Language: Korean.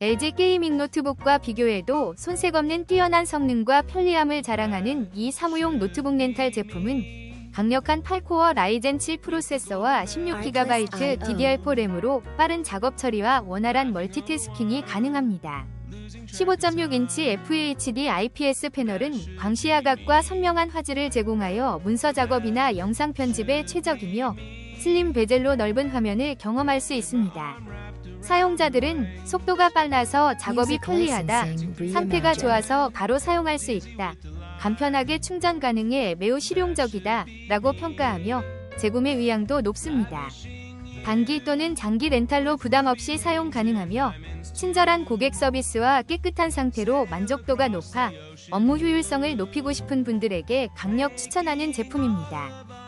LG 게이밍 노트북과 비교해도 손색 없는 뛰어난 성능과 편리함을 자랑하는 이 사무용 노트북 렌탈 제품은 강력한 8코어 라이젠 7 프로세서와 16GB DDR4 램으로 빠른 작업 처리와 원활한 멀티태스킹이 가능합니다. 15.6인치 FHD IPS 패널은 광시야각과 선명한 화질을 제공하여 문서 작업이나 영상 편집에 최적이며 슬림 베젤로 넓은 화면을 경험할 수 있습니다. 사용자들은 속도가 빨라서 작업이 편리하다, 상태가 좋아서 바로 사용할 수 있다, 간편하게 충전 가능해 매우 실용적이다 라고 평가하며 재구매 의향도 높습니다. 단기 또는 장기 렌탈로 부담 없이 사용 가능하며 친절한 고객 서비스와 깨끗한 상태로 만족도가 높아 업무 효율성을 높이고 싶은 분들에게 강력 추천하는 제품입니다.